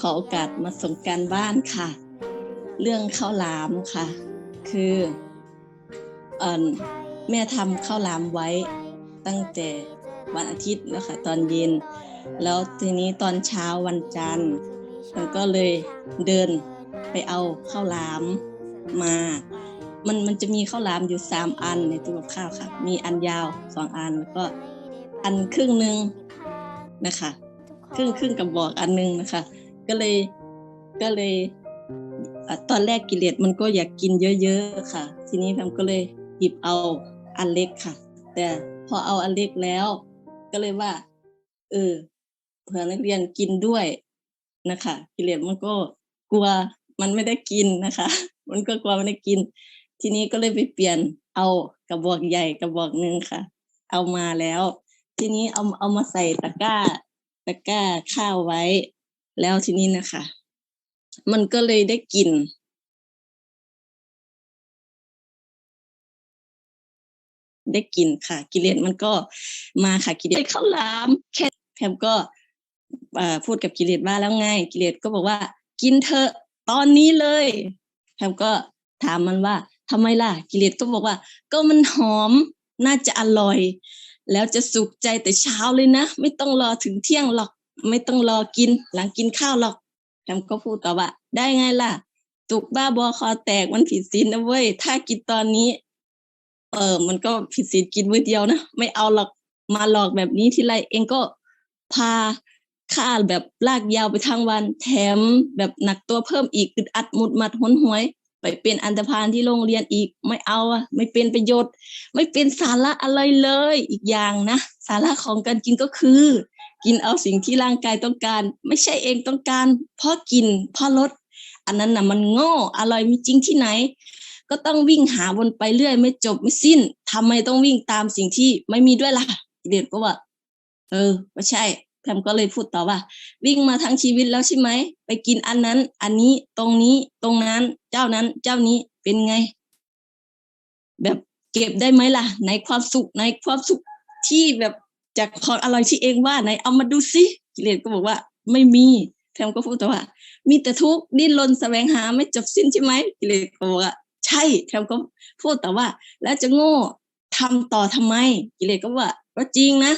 ขอโอกาสมาส่งการบ้านค่ะ เรื่องข้าวหลามค่ะ คืออ่อแม่ทำข้าวหลามไว้ตั้งแต่วันอาทิตย์นะคะตอนเย็น แล้วทีนี้ตอนเช้าวันจันทร์มันก็เลยเดินไปเอาข้าวหลามมา มันมันจะมีข้าวหลามอยู่สามอันในตู้กับข้าวค่ะ มีอันยาวสองอันแล้วก็อันครึ่งหนึ่งนะคะ ครึ่งครึ่งกับบอกอันนึงนะคะ ก็เลยก็เลยอตอนแรกกิเลสมันก็อยากกินเยอะๆค่ะ ทีนี้แพมก็เลยหยิบเอาอันเล็กค่ะ แต่พอเอาอันเล็กแล้ว ก็เลยว่า เออเผื่อนักเรียนกินด้วยนะคะ กิเลสมันก็กลัวมันไม่ได้กินนะคะ มันก็กลัวไม่ได้กิน ทีนี้ก็เลยไปเปลี่ยนเอากระบอกใหญ่กระบอกหนึ่งค่ะ เอามาแล้ว ทีนี้เอาเอามาใส่ตะกร้าตะกร้าข้าวไว้ แล้วทีนี้นะคะ มันก็เลยได้กลิ่นได้กลิ่นค่ะ กิเลสมันก็มาค่ะกิเลสข้าวหลามแค่แพมก็อ่าพูดกับกิเลสว่าแล้วไงกิเลสก็บอกว่า กินเถอะตอนนี้เลยแพมก็ถามมันว่าทำไมล่ะ กิเลสก็บอกว่า ก็มันหอมน่าจะอร่อย แล้วจะสุขใจแต่เช้าเลยนะ ไม่ต้องรอถึงเที่ยงหรอก ไม่ต้องรอกินหลังกินข้าวหรอกแพมก็พูดต่อว่า ได้ไงล่ะ ตุกบ้าบอคอแตกมันผิดศีลนะเว้ย ถ้ากินตอนนี้ เออมันก็ผิดศีลกินมื้อเดียวนะ ไม่เอาหรอกมาหลอกแบบนี้ทีไรเองก็พาข้าแบบลากยาวไปทั้งวัน แถมแบบหนักตัวเพิ่มอีกอึดอัดหมุดหมัดหนหวย ไปเป็นอันธพาลที่โรงเรียนอีกไม่เอาอะไม่เป็นประโยชน์ ไม่เป็นสาระอะไรเลย อีกอย่างนะ สาระของการกินก็คือ กินเอาสิ่งที่ร่างกายต้องการ ไม่ใช่เองต้องการเพราะกินเพราะลด อันนั้นน่ะมันโง่อร่อยมีจริงที่ไหน ก็ต้องวิ่งหาวนไปเรื่อย ไม่จบไม่สิ้นทำไมต้องวิ่งตามสิ่งที่ไม่มีด้วยล่ะเด็กก็ว่าเออไม่ใช่แพมก็เลยพูดต่อว่า วิ่งมาทั้งชีวิตแล้วใช่ไหมไปกินอันนั้น อันนี้ตรงนี้ตรงนั้น เจ้านั้น เจ้านี้เป็นไง แบบเก็บได้ไหมล่ะ ในความสุขในความสุขที่แบบ จากของอร่อยที่เองว่าไหนเอามาดูสิกิเลสก็บอกว่าไม่มีแพมก็พูดต่ว่า มีแต่ทุกข์ดิ้นรนแสวงหาไม่จบสิ้นใช่ไหมกิเลสก็บอกว่าใช่แพมก็พูดแต่ว่า แล้วจะโง่ทำต่อทำไม กิเลสก็ว่าก็จริงนะ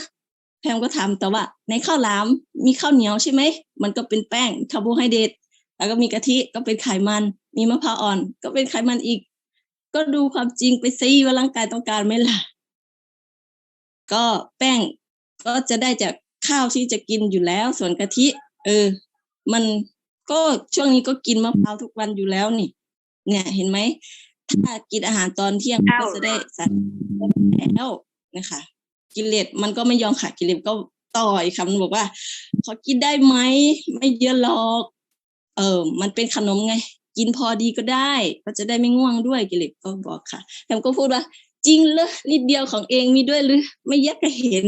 แพมก็ถามแต่ว่า ในข้าวหลามมีข้าวเหนียวใช่ไหมมันก็เป็นแป้งคาร์โบไฮเดรตแล้วก็มีกะทิก็เป็นไขมัน มีมะพร้าวอ่อน ก็เป็นไขมันอีก ก็ดูความจริงไปซิว่าร่างกายต้องการไหมล่ะ ก็แป้ง ก็จะได้จากข้าวที่จะกินอยู่แล้ว ส่วนกะทิ เออ มันก็ช่วงนี้ก็กินมะพร้าวทุกวันอยู่แล้วนี่ เนี่ยเห็นไหมถ้ากินอาหารตอนเที่ยงก็จะได้สารแล้วนะคะกิเลสมันก็ไม่ยอมขาดกิเลสก็ต่ออีกคำบอกว่าขอกินได้ไหมไม่เยอะหรอก เออมันเป็นขนมไง กินพอดีก็ได้ ก็จะได้ไม่ง่วงด้วยกิเลสก็บอกค่ะแถมก็พูดว่า จริงเลยนิดเดียวของเองมีด้วยหรือ ไม่แยกก็เห็น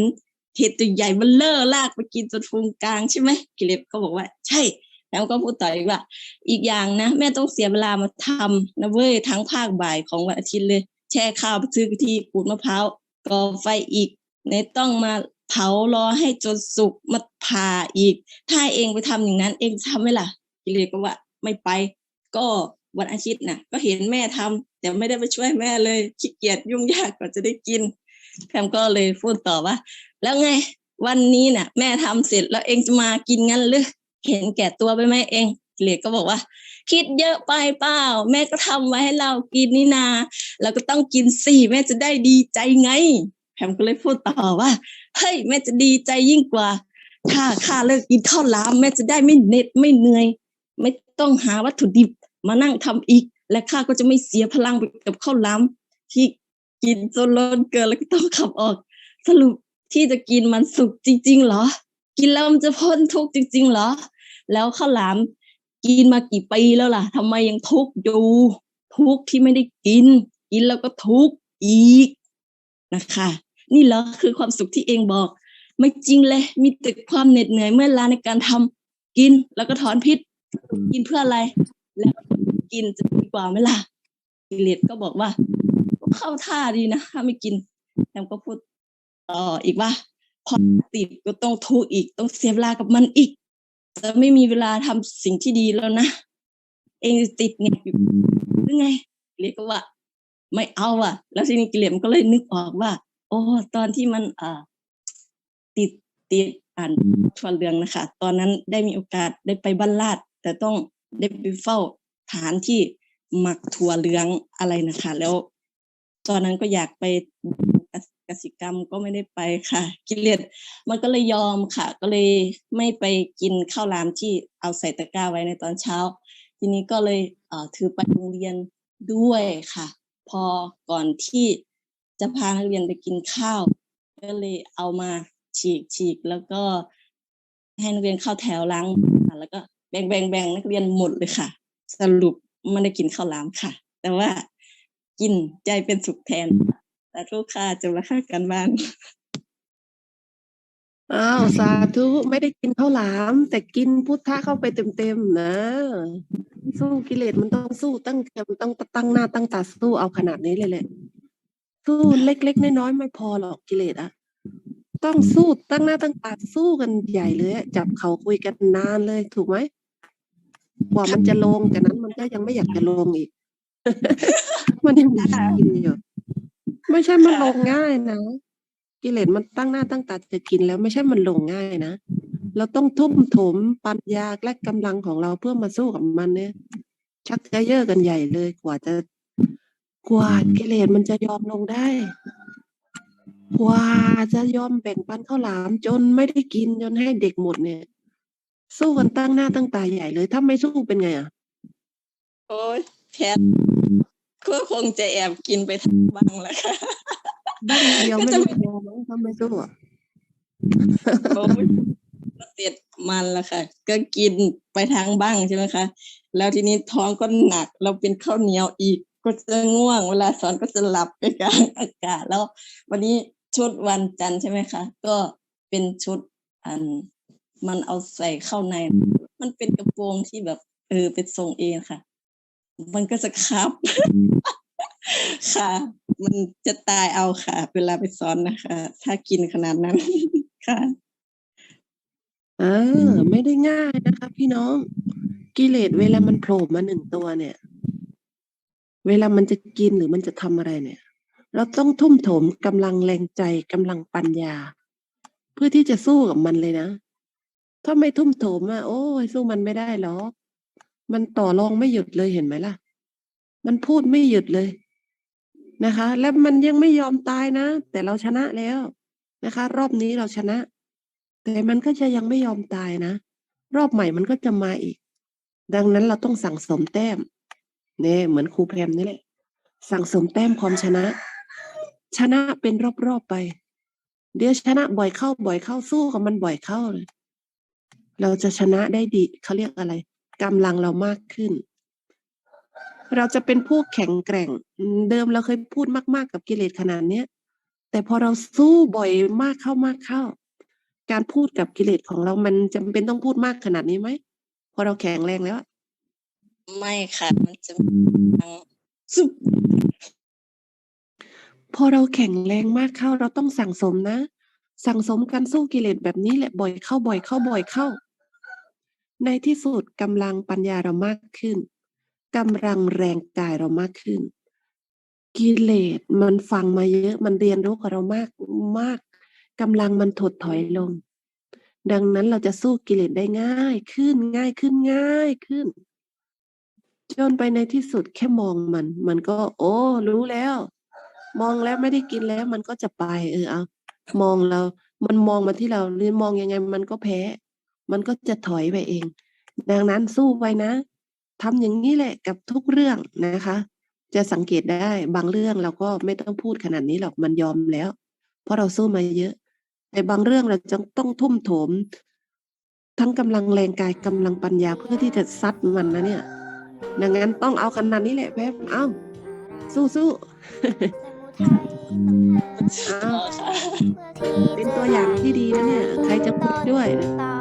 เห็ดตัวใหญ่มันเลอะลากไปกินจนพุงกลางใช่ไหมกิเลสก็บอกว่า ใช่แล้วก็พูดต่ออีกว่า อีกอย่างนะ แม่ต้องเสียเวลามาทำนะเว้ยทั้งภาคบ่ายของวันอาทิตย์เลย แช่ข้าวไปซื้อกะทิขูดมะพร้าวก่อไฟอีกในต้องมาเผารอให้จนสุกมาผ่าอีก ถ้าเองไปทำอย่างนั้น เองจะทำไหมล่ะ กิเลสก็ว่าไม่ไป ก็วันอาทิตย์น่ะ ก็เห็นแม่ทำแต่ไม่ได้ไปช่วยแม่เลยขี้เกียจยุ่งยากกว่าจะได้กิน แพมก็เลยพูดต่อว่า แล้วไงวันนี้น่ะ แม่ทำเสร็จแล้วเองจะมากินงั้นหรือเห็นแก่ตัวไปไหมเองกิเลสก็บอกว่า คิดเยอะไปเปล่า แม่ก็ทำไว้ให้เรากินนี่นาเราก็ต้องกินสิแม่จะได้ดีใจไงแพมก็เลยพูดต่อว่าเฮ้ยแม่จะดีใจยิ่งกว่า ถ้าข้าเลิกกินข้าวหลามแม่จะได้ไม่เหน็ดไม่เหนื่อย ไม่ต้องหาวัตถุดิบมานั่งทำอีก และข้าก็จะไม่เสียพลังไปกับข้าวหลามที่ กินจนล้นเกินแล้วก็ต้องขับออก สรุปที่จะกินมันสุกจริง ๆ เหรอ กินแล้วมันจะพ้นทุกข์จริง ๆ เหรอ แล้วข้าวหลามกินมากี่ปีแล้วล่ะทำไมยังทุกข์อยู่ ทุกข์ที่ไม่ได้กิน กินแล้วก็ทุกข์อีกนะคะ นี่เหรอคือความสุขที่เองบอก ไม่จริงเลย มีแต่ความเหน็ดเหนื่อยเมื่อลาในการทำกินแล้วก็ถอนพิษ กินเพื่ออะไร แล้วกินจะดีกว่าไหมล่ะกิเลสก็บอกว่า เข้าท่าดีนะถ้าไม่กินแอมก็พูดต่ออีกว่า พอติดก็ต้องทุกอีกต้องเสียเวลากับมันอีก จะไม่มีเวลาทำสิ่งที่ดีแล้วนะ เองติดไงอยู่หรือไงกิเลสก็ว่า ไม่เอาอะ แล้วทีนี้กิเลสมันก็เลยนึกออกว่า โอ้ตอนที่มันอ่าติดติดอ่านทวนเรืองนะคะ ตอนนั้นได้มีโอกาสได้ไปบ้านลาด แต่ต้องได้ไปเฝ้าฐานที่หมักถั่วเหลืองอะไรนะคะ แล้ว ตอนนั้นก็อยากไปกสิกรรมก็ไม่ได้ไปค่ะ กิเลสมันก็เลยยอมค่ะ ก็เลยไม่ไปกินข้าวรามที่เอาใส่ตะกร้าไว้ในตอนเช้า ทีนี้ก็เลยเถือไปโรงเรียนด้วยค่ะ พอก่อนที่จะพานักเรียนไปกินข้าว ก็เลยเอามาฉีกฉีกแล้วก็ให้นักเรียนเข้าแถวล้างค่ะแล้วก็แบ่งแบ่งแบ่งนักเรียนหมดเลยค่ะ สรุปไม่ได้กินข้าวหลามค่ะ แต่ว่า กินใจเป็นสุขแทนแต่ลูกค้าจะมาค่ากันบ้านอ้าวสาธุไม่ได้กินข้าวหลาม แต่กินพุทธะเข้าไปเต็มๆนะ สู้กิเลสมันต้องสู้ตั้งมันต้องตั้งหน้าตั้งตาสู้เอาขนาดนี้เลยแหละสู้เล็กๆน้อยๆไม่พอหรอกกิเลสอะต้องสู้ตั้งหน้าตั้งตาสู้กันใหญ่เลยจับเขาคุยกันนานเลยถูกไหมกว่ามันจะลงจากนั้นมันก็ยังไม่อยากจะลงอีก มันยังอยากกินอยู่ไม่ใช่มันลงง่ายนะกิเลสมันตั้งหน้าตั้งตาจะกินแล้วไม่ใช่มันลงง่ายนะเราต้องทุ่มถมปัญญาและกำลังของเราเพื่อมาสู้กับมันเนี่ย ชักจะเยอะกันใหญ่เลยกว่าจะกว่ากิเลสมันจะยอมลงได้ กว่าจะยอมแบ่งปันข้าวหลามจนไม่ได้กินจนให้เด็กหมดเนี่ย สู้กันตั้งหน้าตั้งตาใหญ่เลย ถ้าไม่สู้เป็นไงอะ โอ้ย แพทก็คงจะแอบกินไปทั้งบ้างแหละค่ะบ้านเดียวก็ไม่จะได้พอมั้งถ้าไม่สู้อะโอ้ยก็เสร็จมันแล้วค่ะ ก็กินไปทางบ้างใช่ไหมคะแล้วทีนี้ท้องก็หนัก เราเป็นข้าวเหนียวอีก ก็จะง่วง เวลาสอนก็จะหลับไปกลางอากาศแล้ว วันนี้ชุดวันจันทร์ใช่ไหมคะ ก็เป็นชุดอัน มันเอาใส่เข้าใน มันเป็นกระโปรงที่แบบเออเป็นทรงเองค่ะ มันก็จะคับ ค่ะ มันจะตายเอาค่ะ เวลาไปสอนนะคะ ถ้ากินขนาดนั้นค่ะเออไม่ได้ง่ายนะคะ พี่น้อง กิเลสเวลามันโผล่มาหนึ่งตัวเนี่ย เวลามันจะกินหรือมันจะทำอะไรเนี่ย เราต้องทุ่มโถมกำลังแรงใจกำลังปัญญา เพื่อที่จะสู้กับมันเลยนะ ถ้าไม่ทุ่มโถมอะโอ้ยสู้มันไม่ได้หรอก มันต่อรองไม่หยุดเลยเห็นไหมล่ะ มันพูดไม่หยุดเลยนะคะ และมันยังไม่ยอมตายนะ แต่เราชนะแล้วนะคะ รอบนี้เราชนะ แต่มันก็จะยังไม่ยอมตายนะ รอบใหม่มันก็จะมาอีก ดังนั้นเราต้องสั่งสมแต้มเนี่ยเหมือนครูแพมนี่แหละ สั่งสมแต้มความชนะ ชนะเป็นรอบๆไป เดี๋ยวชนะบ่อยเข้าบ่อยเข้าสู้กับมันบ่อยเข้าเลยเราจะชนะได้ดีเขาเรียกอะไร กำลังเรามากขึ้น เราจะเป็นผู้แข็งแกร่งอืมเดิมเราเคยพูดมาก ๆ กับกิเลสขนาดเนี้ย แต่พอเราสู้บ่อยมากเข้ามากเข้า การพูดกับกิเลสของเรามันจำเป็นต้องพูดมากขนาดนี้ไหมพอเราแข็งแรงแล้วอะไม่ค่ะมันจะมีทั้งสุบพอเราแข็งแรงมากเข้าเราต้องสั่งสมนะ สั่งสมการสู้กิเลสแบบนี้แหละบ่อยเข้าบ่อยเข้าบ่อยเข้า ในที่สุดกำลังปัญญาเรามากขึ้นกำลังแรงกายเรามากขึ้น กิเลสมันฟังมาเยอะมันเรียนรู้กับเรามากมากกำลังมันถดถอยลง ดังนั้นเราจะสู้กิเลสได้ง่ายขึ้นง่ายขึ้นง่ายขึ้น จนไปในที่สุดแค่มองมัน มันก็ โอ้ รู้แล้ว มองแล้วไม่ได้กินแล้ว มันก็จะไป เออเอามองเรา มันมองมาที่เราหรือมองยังไง มันก็แพ้ มันก็จะถอยไปเอง ดังนั้นสู้ไปนะทำอย่างนี้แหละกับทุกเรื่องนะคะ จะสังเกตได้บางเรื่องเราก็ไม่ต้องพูดขนาดนี้หรอกมันยอมแล้ว เพราะเราสู้มาเยอะ แต่บางเรื่องเราจะต้องทุ่มโถม ทั้งกำลังแรงกายกำลังปัญญาเพื่อที่จะซัดมันนะเนี่ย ดังนั้นต้องเอาขนาดนี้แหละแป๊บเอ้าสู้สู้สมุทัยต้องห้ามอ้าวค่ะเป็นตัวอย่างที่ดีนะเนี่ย ใครจะพูดด้วยต่อ